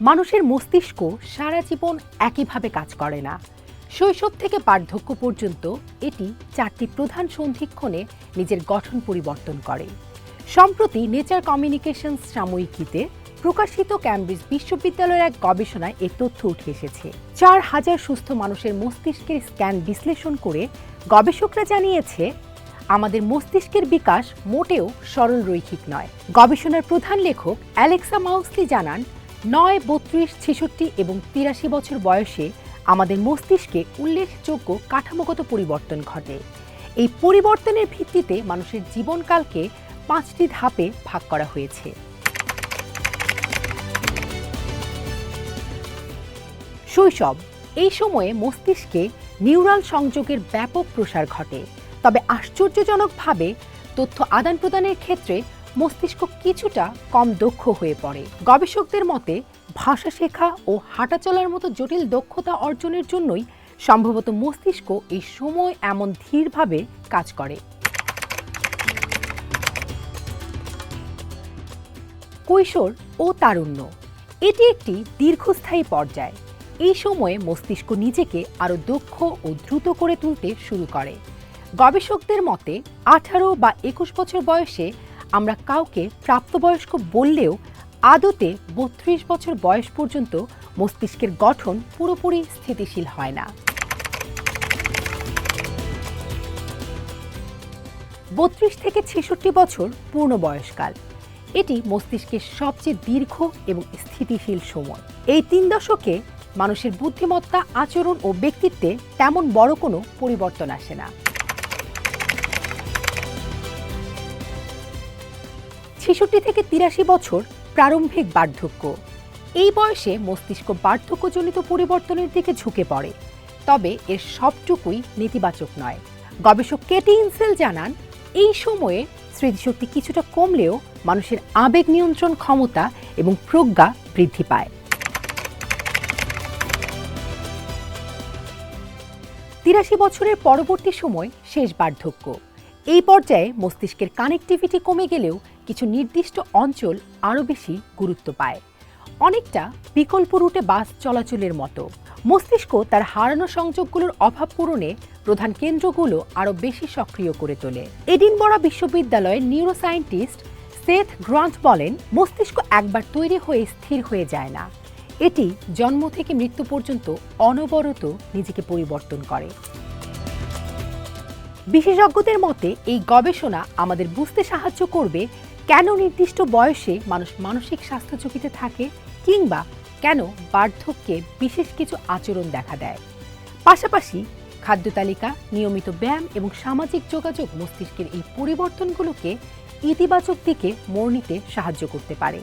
মানুষের মস্তিষ্ক সারা জীবন একইভাবে কাজ করে না। শৈশব থেকে বার্ধক্য পর্যন্ত এটি চারটি প্রধান সন্ধিক্ষণে নিজের গঠন পরিবর্তন করে। সম্প্রতি নেচার কমিউনিকেশনস সাময়িকীতে প্রকাশিত ক্যামব্রিজ বিশ্ববিদ্যালয়ের এক গবেষণায় এ তথ্য উঠে এসেছে। চার হাজার সুস্থ মানুষের মস্তিষ্কের স্ক্যান বিশ্লেষণ করে গবেষকরা জানিয়েছে, আমাদের মস্তিষ্কের বিকাশ মোটেও সরল রৈখিক নয়। গবেষণার প্রধান লেখক অ্যালেক্সা মাউসলি জানান নয়, বত্রিশ, ছেষট্টি এবং তিরাশি বছর বয়সে আমাদের মস্তিষ্কে উল্লেখযোগ্য কাঠামোগত পরিবর্তন ঘটে। এই পরিবর্তনের ভিত্তিতে মানুষের জীবনকালকে পাঁচটি ধাপে ভাগ করা হয়েছে। শৈশব। এই সময়ে মস্তিষ্কে নিউরাল সংযোগের ব্যাপক প্রসার ঘটে। তবে আশ্চর্যজনকভাবে তথ্য আদান প্রদানের ক্ষেত্রে মস্তিষ্ক কিছুটা কম দক্ষ হয়ে পড়ে। গবেষকদের মতে, ভাষা শেখা ও হাঁটা চলার মতো জটিল দক্ষতা অর্জনের জন্যই সম্ভবত মস্তিষ্ক এই সময় এমন ধীরভাবে কাজ করে। কৈশোর ও তারুণ্য। এটি একটি দীর্ঘস্থায়ী পর্যায়। এই সময়ে মস্তিষ্ক নিজেকে আরও দক্ষ ও দ্রুত করে তুলতে শুরু করে। গবেষকদের মতে, আঠারো বা একুশ বছর বয়সে আমরা কাউকে প্রাপ্তবয়স্ক বললেও আদতে বত্রিশ বছর বয়স পর্যন্ত মস্তিষ্কের গঠন পুরোপুরি স্থিতিশীল হয় না। বত্রিশ থেকে ছেষট্টি বছর পূর্ণ বয়সকাল। এটি মস্তিষ্কের সবচেয়ে দীর্ঘ এবং স্থিতিশীল সময়। এই তিন দশকে মানুষের বুদ্ধিমত্তা, আচরণ ও ব্যক্তিত্বে তেমন বড় কোনো পরিবর্তন আসে না। ছেষট্টি থেকে তিরাশি বছর প্রারম্ভিক বার্ধক্য। এই বয়সে মস্তিষ্ক বার্ধক্যজনিত পরিবর্তনের দিকে ঝুঁকে পড়ে। তবে এর সবটুকুই নেতিবাচক নয়। গবেষক কেটি ইনসেল জানান, এই সময়ে স্মৃতিশক্তি কিছুটা কমলেও মানুষের আবেগ নিয়ন্ত্রণ ক্ষমতা এবং প্রজ্ঞা বৃদ্ধি পায়। তিরাশি বছরের পরবর্তী সময় শেষ বার্ধক্য। এই পর্যায়ে মস্তিষ্কের কানেক্টিভিটি কমে গেলেও কিছু নির্দিষ্ট অঞ্চল আরও বেশি গুরুত্ব পায়। অনেকটা বিকল্প রুটে বাস চলাচলের মতো। মস্তিষ্ক তার হারানো সংযোগগুলোর অভাব পূরণে প্রধান কেন্দ্রগুলো আরও বেশি সক্রিয় করে তোলে। এদিন এডিনবরা বিশ্ববিদ্যালয়ের নিউরোসায়েন্টিস্ট সেথ গ্রান্ট বলেন, মস্তিষ্ক একবার তৈরি হয়ে স্থির হয়ে যায় না। এটি জন্ম থেকে মৃত্যু পর্যন্ত অনবরত নিজেকে পরিবর্তন করে। বিশেষজ্ঞদের মতে, এই গবেষণা আমাদের বুঝতে সাহায্য করবে কেন নির্দিষ্ট বয়সে মানুষ মানসিক স্বাস্থ্য ঝুঁকিতে থাকে কিংবা কেন বার্ধক্যে বিশেষ কিছু আচরণ দেখা দেয়। পাশাপাশি, খাদ্য তালিকা, নিয়মিত ব্যায়াম এবং সামাজিক যোগাযোগ মস্তিষ্কের এই পরিবর্তনগুলোকে ইতিবাচক দিকে মোড় নিতে সাহায্য করতে পারে।